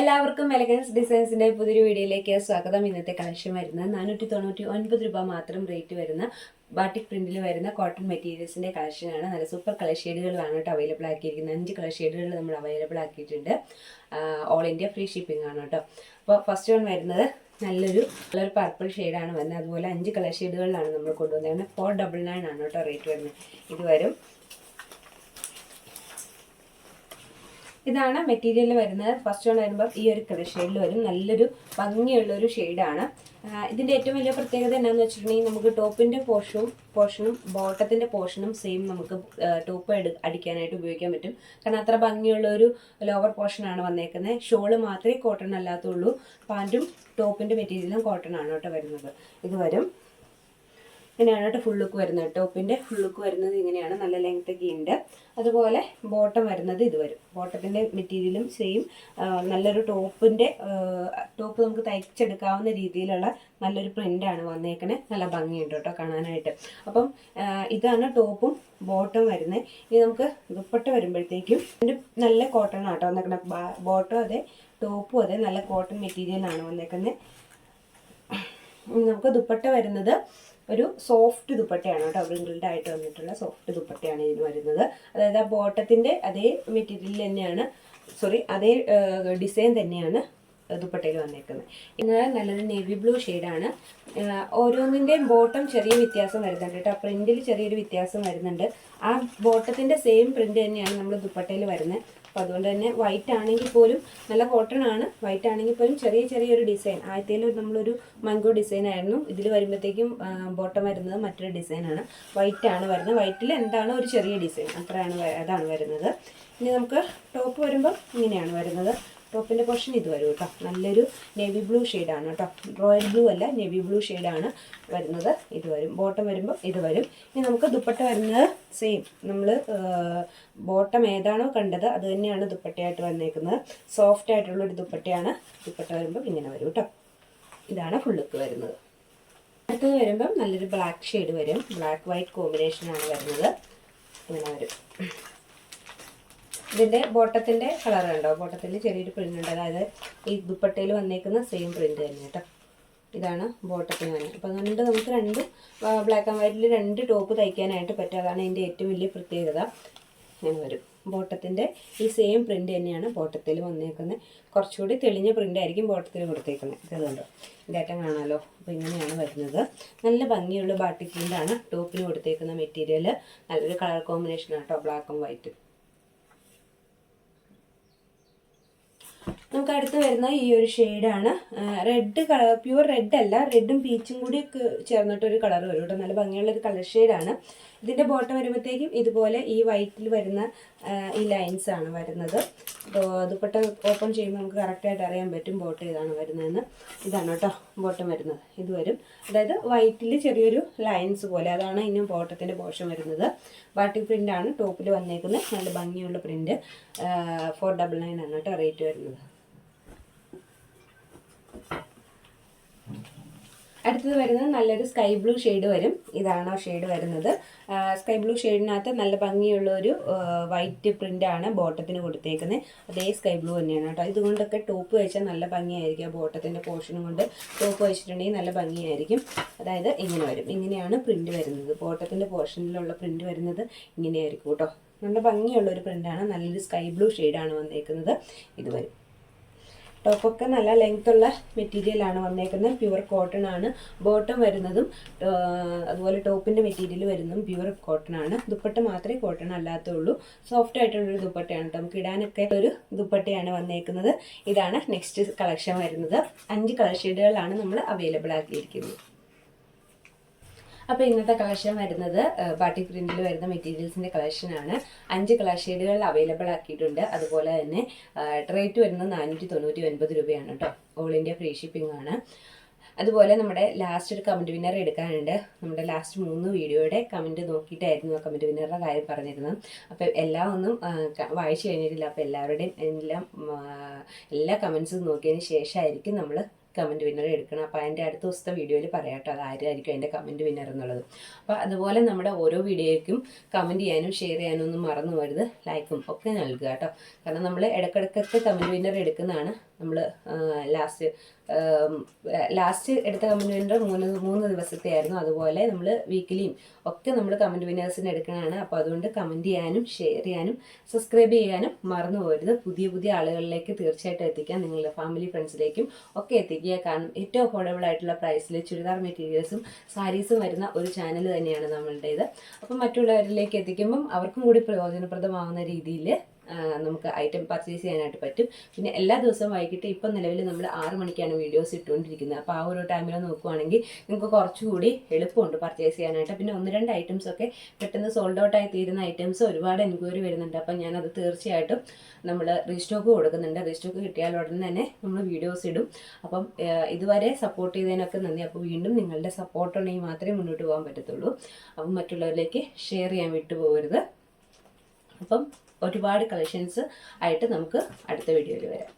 എല്ലാവർക്കും എലഗൻസ് ഡിസൈൻസിന്റെ പുതിയൊരു വീഡിയോയിലേക്ക് സ്വാഗതം. ഇന്നത്തെ കളക്ഷൻ വരുന്ന നാനൂറ്റി തൊണ്ണൂറ്റി ഒൻപത് രൂപ മാത്രം റേറ്റ് വരുന്ന ബാട്ടിക് പ്രിന്റിൽ വരുന്ന കോട്ടൺ മെറ്റീരിയൽസിന്റെ കളക്ഷനാണ് നല്ല സൂപ്പർ കളർ ഷെയ്ഡുകളാണ് കേട്ടോ അവൈലബിൾ ആക്കിയിരിക്കുന്നത്. അഞ്ച് കളർ ഷെയ്ഡുകൾ നമ്മൾ അവൈലബിൾ ആക്കിയിട്ടുണ്ട്. ഓൾ ഇന്ത്യ ഫ്രീ ഷിപ്പിംഗ് ആണ് കേട്ടോ. അപ്പോൾ ഫസ്റ്റ് വൺ വരുന്നത് നല്ലൊരു കളർ പർപ്പിൾ ഷെയ്ഡാണ് വരുന്നത്. അതുപോലെ അഞ്ച് കളർ ഷെയ്ഡുകളിലാണ് നമ്മൾ കൊണ്ടുവന്നത് ഫോർ ഡബിൾ നയൻ ആണ് കേട്ടോ റേറ്റ് വരുന്നത്. ഇത് വരും. ഇതാണ് മെറ്റീരിയൽ വരുന്നത്. ഫസ്റ്റ് വൺ വരുമ്പോൾ ഈ ഒരു കളർ ഷെയ്ഡിൽ വരും. നല്ലൊരു ഭംഗിയുള്ള ഒരു ഷെയ്ഡാണ് ഇതിന്റെ ഏറ്റവും വലിയ പ്രത്യേകത എന്താണെന്ന് വെച്ചിട്ടുണ്ടെങ്കിൽ നമുക്ക് ടോപ്പിന്റെ പോർഷനും പോർഷനും ബോട്ടത്തിന്റെ പോർഷനും സെയിം നമുക്ക് ടോപ്പ് അടിക്കാനായിട്ട് ഉപയോഗിക്കാൻ പറ്റും. കാരണം അത്ര ഭംഗിയുള്ള ഒരു ലോവർ പോർഷനാണ് വന്നേക്കുന്നത് ഷോൾ മാത്രമേ കോട്ടൺ അല്ലാത്തുള്ളൂ. പാന്റും ടോപ്പിന്റെ മെറ്റീരിയലും കോട്ടൺ ആണ് കേട്ടോ വരുന്നത്. ഇത് വരും. ഇങ്ങനെയാണ് കേട്ടോ ഫുൾ ലുക്ക് വരുന്നത് ടോപ്പിന്റെ ഫുൾ ലുക്ക് വരുന്നത് ഇങ്ങനെയാണ്. നല്ല ലെങ്ത് ഒക്കെ ഉണ്ട്. അതുപോലെ ബോട്ടം വരുന്നത് ഇത് വരും. ബോട്ടത്തിന്റെ മെറ്റീരിയലും സെയിം നല്ലൊരു ടോപ്പിന്റെ ടോപ്പ് നമുക്ക് തയ്ച്ചെടുക്കാവുന്ന രീതിയിലുള്ള നല്ലൊരു പ്രിന്റാണ് വന്നേക്കണേ. നല്ല ഭംഗിയുണ്ട് കേട്ടോ കാണാനായിട്ട്. അപ്പം ഇതാണ് ടോപ്പും ബോട്ടം വരുന്നത് ഇനി നമുക്ക് ദുപ്പട്ട വരുമ്പോഴത്തേക്കും നല്ല കോട്ടൺ ആട്ടോ വന്നേക്കണ. ബോട്ടം അതെ ടോപ്പും അതെ നല്ല കോട്ടൺ മെറ്റീരിയലാണ് വന്നേക്കുന്നത് നമുക്ക് ദുപ്പട്ട വരുന്നത് ഒരു സോഫ്റ്റ് ദുപ്പട്ടയാണ് കേട്ടോ പ്രിന്റിൽഡ് ആയിട്ട് വന്നിട്ടുള്ള സോഫ്റ്റ് ദുപ്പട്ടയാണ് ഇതിന് വരുന്നത്. അതായത് ആ ബോട്ടത്തിന്റെ അതേ മെറ്റീരിയൽ തന്നെയാണ് സോറി അതേ ഡിസൈൻ തന്നെയാണ് ദുപ്പട്ടയിൽ വന്നേക്കുന്നത് ഇന്ന് നല്ലൊരു നേവി ബ്ലൂ ഷെയ്ഡാണ് ഓരോന്നിന്റെയും ബോട്ടം ചെറിയ വ്യത്യാസം വരുന്നുണ്ട് കേട്ടോ. പ്രിന്റിൽ ചെറിയൊരു വ്യത്യാസം വരുന്നുണ്ട്. ആ ബോട്ടത്തിന്റെ സെയിം പ്രിന്റ് തന്നെയാണ് നമ്മൾ ദുപ്പട്ടയിൽ വരുന്നത് അപ്പോൾ അതുകൊണ്ട് തന്നെ വൈറ്റ് ആണെങ്കിൽ പോലും നല്ല കോട്ടൺ ആണ്. വൈറ്റ് ആണെങ്കിൽ പോലും ചെറിയ ചെറിയൊരു ഡിസൈൻ ആദ്യത്തേൽ നമ്മളൊരു മംഗോ ഡിസൈൻ ആയിരുന്നു. ഇതിൽ വരുമ്പോഴത്തേക്കും ബോട്ടം വരുന്നത് മറ്റൊരു ഡിസൈനാണ് വൈറ്റ് ആണ് വരുന്നത്. വൈറ്റിൽ എന്താണ് ഒരു ചെറിയ ഡിസൈൻ അത്രയാണ് അതാണ് വരുന്നത്. ഇനി നമുക്ക് ടോപ്പ് വരുമ്പോൾ ഇങ്ങനെയാണ് വരുന്നത്. ടോപ്പിന്റെ പോർഷൻ ഇത് വരും കേട്ടോ. നല്ലൊരു നേവി ബ്ലൂ ഷെയ്ഡാണ് കേട്ടോ. റോയൽ ബ്ലൂ അല്ല നേവി ബ്ലൂ ഷെയ്ഡാണ് വരുന്നത് ഇത് വരും ബോട്ടം വരുമ്പോൾ ഇത് വരും. ഇനി നമുക്ക് ദുപ്പട്ട വരുന്നത് സെയിം നമ്മൾ ബോട്ടം ഏതാണോ കണ്ടത് അത് തന്നെയാണ് ദുപ്പട്ടയായിട്ട് വന്നേക്കുന്നത്. സോഫ്റ്റ് ആയിട്ടുള്ള ഒരു ദുപ്പട്ടയാണ് ദുപ്പട്ട വരുമ്പോൾ ഇങ്ങനെ വരും കേട്ടോ. ഇതാണ് ഫുള്ളുക്ക് വരുന്നത്. അടുത്തത് വരുമ്പം നല്ലൊരു ബ്ലാക്ക് ഷെയ്ഡ് വരും. ബ്ലാക്ക് വൈറ്റ് കോമ്പിനേഷനാണ് വരുന്നത്. ഇങ്ങനെ വരും. ഇതിന്റെ ബോട്ടത്തിന്റെ കളർ ഉണ്ടോ ബോട്ടത്തിൽ ചെറിയൊരു പ്രിന്റ് ഉണ്ട്. അതായത് ഈ ദുപ്പട്ടയിൽ വന്നേക്കുന്ന സെയിം പ്രിന്റ് തന്നെ കേട്ടോ. ഇതാണ് ബോട്ടത്തിന് തന്നെ അപ്പോൾ അതുകൊണ്ട് നമുക്ക് രണ്ട് ബ്ലാക്ക് ആൻഡ് വൈറ്റിൽ രണ്ട് ടോപ്പ് തയ്ക്കാനായിട്ട് പറ്റും. അതാണ് ഇതിന്റെ ഏറ്റവും വലിയ പ്രത്യേകത. ഞാൻ വരും. ബോട്ടത്തിന്റെ ഈ സെയിം പ്രിന്റ് തന്നെയാണ് ബോട്ടത്തിൽ വന്നേക്കുന്നത്. കുറച്ചുകൂടി തെളിഞ്ഞ പ്രിന്റ് ആയിരിക്കും ബോട്ടത്തിൽ കൊടുത്തേക്കുന്നത്. ഇതുണ്ടോ ഇതേറ്റം കാണാമല്ലോ അപ്പോൾ ഇങ്ങനെയാണ് വരുന്നത്. നല്ല ഭംഗിയുള്ള ബാട്ടിക് പ്രിന്റാണ് ടോപ്പിന് കൊടുത്തേക്കുന്ന മെറ്റീരിയൽ നല്ലൊരു കളർ കോമ്പിനേഷൻ ആട്ടോ ബ്ലാക്കും വൈറ്റും നമുക്ക് അടുത്ത് വരുന്ന ഈ ഒരു ഷെയ്ഡാണ്. റെഡ് കളർ പ്യുവർ റെഡ് അല്ല റെഡും പീച്ചും കൂടി ചേർന്നിട്ടൊരു കളർ വരും കേട്ടോ. നല്ല ഭംഗിയുള്ള ഒരു കളർ ഷെയ്ഡാണ് ഇതിന്റെ ബോട്ടം വരുമ്പോഴത്തേക്കും ഇതുപോലെ ഈ വൈറ്റിൽ വരുന്ന ഈ ലൈൻസ് ആണ് വരുന്നത്. ദുപ്പട്ട ഓപ്പൺ ചെയ്യുമ്പോൾ നമുക്ക് കറക്റ്റായിട്ട് അറിയാൻ പറ്റും ബോട്ടം ഇതാണ് വരുന്നതെന്ന്. ഇതാണ് കേട്ടോ ബോട്ടം വരുന്നത്. ഇത് വരും. അതായത് വൈറ്റിൽ ചെറിയൊരു ലൈൻസ് പോലെ. അതാണ് ഇന്നും ബോട്ടത്തിന്റെ പോഷം വരുന്നത്. ബാട്ടി ആണ്. ടോപ്പിൽ വന്നേക്കുന്നത്. നല്ല ഭംഗിയുള്ള പ്രിന്റ് ഫോർ ഡബിൾ നയൻ ആണ് കേട്ടോ റേറ്റ് വരുന്നത്. അടുത്തത് വരുന്നത് നല്ലൊരു സ്കൈ ബ്ലൂ ഷെയ്ഡ് വരും. ഇതാണ് ആ ഷെയ്ഡ് വരുന്നത്. സ്കൈ ബ്ലൂ ഷെയ്ഡിനകത്ത് നല്ല ഭംഗിയുള്ള ഒരു വൈറ്റ് പ്രിന്റ് ആണ് ബോട്ടത്തിന് കൊടുത്തേക്കുന്നത് അതേ സ്കൈ ബ്ലൂ തന്നെയാണ് കേട്ടോ. ഇതുകൊണ്ടൊക്കെ ടോപ്പ് വെച്ചാൽ നല്ല ഭംഗിയായിരിക്കും. ആ ബോട്ടത്തിന്റെ പോർഷനും കൊണ്ട് ടോപ്പ് വെച്ചിട്ടുണ്ടെങ്കിൽ നല്ല ഭംഗിയായിരിക്കും. അതായത് ഇങ്ങനെ വരും. ഇങ്ങനെയാണ് പ്രിന്റ് വരുന്നത്. ബോട്ടത്തിന്റെ പോർഷനിലുള്ള പ്രിന്റ് വരുന്നത് ഇങ്ങനെയായിരിക്കും കേട്ടോ. നല്ല ഭംഗിയുള്ള ഒരു പ്രിന്റാണ് നല്ലൊരു സ്കൈ ബ്ലൂ ഷെയ്ഡാണ് വന്നേക്കുന്നത്. ഇത് വരും. ടോപ്പൊക്കെ നല്ല ലെങ്ത് ഉള്ള മെറ്റീരിയലാണ് വന്നേക്കുന്നത്. പ്യുവർ കോട്ടൺ ആണ്. ബോട്ടം വരുന്നതും അതുപോലെ ടോപ്പിന്റെ മെറ്റീരിയൽ വരുന്നതും പ്യുവർ കോട്ടൺ ആണ്. ദുപ്പട്ട മാത്രമേ കോട്ടൺ അല്ലാത്തുള്ളൂ. സോഫ്റ്റ് ആയിട്ടുള്ളൊരു ദുപ്പട്ടയാണ് ട്ടോ. നമുക്ക് ഇടാനൊക്കെ ഒരു ദുപ്പട്ടയാണ് വന്നേക്കുന്നത്. ഇതാണ് നെക്സ്റ്റ് കളക്ഷൻ വരുന്നത്. അഞ്ച് കളർ ഷെയ്ഡുകളാണ് നമ്മൾ അവൈലബിൾ ആക്കിയിരിക്കുന്നത്. അപ്പോൾ ഇന്നത്തെ കളക്ഷൻ വരുന്നത് ബാട്ടിക് പ്രിന്റിൽ വരുന്ന മെറ്റീരിയൽസിന്റെ കളക്ഷനാണ് അഞ്ച് കളർ ഷെയ്ഡുകൾ അവൈലബിൾ ആക്കിയിട്ടുണ്ട്. അതുപോലെ തന്നെ റേറ്റ് വരുന്നത് നാനൂറ്റി തൊണ്ണൂറ്റി ഒൻപത് രൂപയാണ് കേട്ടോ. ഓൾ ഇന്ത്യ ഫ്രീ ഷിപ്പിംഗ് ആണ്. അതുപോലെ നമ്മുടെ ലാസ്റ്റ് ഒരു കമന്റ് വിന്നർ എടുക്കാനുണ്ട്. നമ്മുടെ ലാസ്റ്റ് മൂന്ന് വീഡിയോയുടെ കമന്റ് നോക്കിയിട്ടായിരുന്നു ആ കമന്റ് വിന്നറുടെ കാര്യം പറഞ്ഞിരുന്നത്. അപ്പോൾ എല്ലാം ഒന്നും വായിച്ചു കഴിഞ്ഞിട്ടില്ല. അപ്പോൾ എല്ലാവരുടെയും എല്ലാം എല്ലാ കമൻസും നോക്കിയതിന് ശേഷമായിരിക്കും നമ്മൾ കമന്റ് വിന്നർ എടുക്കണം. അപ്പോൾ അതിന്റെ അടുത്ത ദിവസത്തെ വീഡിയോയിൽ പറയാം കേട്ടോ അതാരായിരിക്കും അതിന്റെ കമന്റ് വിന്നർ എന്നുള്ളത്. അപ്പോൾ അതുപോലെ നമ്മുടെ ഓരോ വീഡിയോയ്ക്കും കമന്റ് ചെയ്യാനും ഷെയർ ചെയ്യാനും ഒന്നും മറന്നു വരുത് ലൈക്കും ഒക്കെ നൽകുക കേട്ടോ. കാരണം നമ്മൾ ഇടക്കിടക്കൊക്കെ കമന്റ് വിന്നർ എടുക്കുന്നതാണ്. നമ്മൾ ലാസ്റ്റ് ലാസ്റ്റ് എടുത്ത കമന്റ് വിന്നർ മൂന്ന് മൂന്ന് ദിവസത്തെ ആയിരുന്നു. അതുപോലെ നമ്മൾ വീക്കിലിയും ഒക്കെ നമ്മൾ കമന്റ് വിന്നേഴ്സിന് എടുക്കണതാണ് അപ്പോൾ അതുകൊണ്ട് കമന്റ് ചെയ്യാനും ഷെയർ ചെയ്യാനും സബ്സ്ക്രൈബ് ചെയ്യാനും മറന്നു പോരുത് പുതിയ പുതിയ ആളുകളിലേക്ക് തീർച്ചയായിട്ടും എത്തിക്കാം നിങ്ങളുടെ ഫാമിലി ഫ്രണ്ട്സിലേക്കും ഒക്കെ എത്തിക്കുക. കാരണം ഏറ്റവും അഫോർഡബിൾ ആയിട്ടുള്ള പ്രൈസിൽ ചുരിദാർ മെറ്റീരിയൽസും സാരീസും വരുന്ന ഒരു ചാനൽ തന്നെയാണ് നമ്മളുടേത്. അപ്പം മറ്റുള്ളവരിലേക്ക് എത്തിക്കുമ്പം അവർക്കും കൂടി പ്രയോജനപ്രദമാകുന്ന രീതിയിൽ നമുക്ക് ഐറ്റം പർച്ചേസ് ചെയ്യാനായിട്ട് പറ്റും. പിന്നെ എല്ലാ ദിവസവും വൈകിട്ട് ഇപ്പം നിലവിൽ നമ്മൾ ആറ് മണിക്കാണ് വീഡിയോസ് ഇട്ടുകൊണ്ടിരിക്കുന്നത്. അപ്പോൾ ആ ഒരു ടൈമിൽ നോക്കുവാണെങ്കിൽ നിങ്ങൾക്ക് കുറച്ചുകൂടി എളുപ്പമുണ്ട് പർച്ചേസ് ചെയ്യാനായിട്ട്. പിന്നെ ഒന്ന് രണ്ട് ഐറ്റംസ് ഒക്കെ പെട്ടെന്ന് സോൾഡ് ഔട്ട് ആയി തീരുന്ന ഐറ്റംസ് ഒരുപാട് എൻക്വയറി വരുന്നുണ്ട്. അപ്പം ഞാനത് തീർച്ചയായിട്ടും നമ്മൾ റീസ്റ്റോക്ക് കൊടുക്കുന്നുണ്ട്. റീസ്റ്റോക്ക് കിട്ടിയാൽ ഉടനെ തന്നെ നമ്മൾ വീഡിയോസ് ഇടും. അപ്പം ഇതുവരെ സപ്പോർട്ട് ചെയ്തതിനൊക്കെ നന്ദി. അപ്പോൾ വീണ്ടും നിങ്ങളുടെ സപ്പോർട്ട് ഉണ്ടെങ്കിൽ മാത്രമേ മുന്നോട്ട് പോകാൻ പറ്റത്തുള്ളൂ. അപ്പം മറ്റുള്ളവരിലേക്ക് ഷെയർ ചെയ്യാൻ വിട്ടുപോകരുത്. അപ്പം ഒരുപാട് കളക്ഷൻസ് ആയിട്ട് നമുക്ക് അടുത്ത വീഡിയോയിൽ വരാം.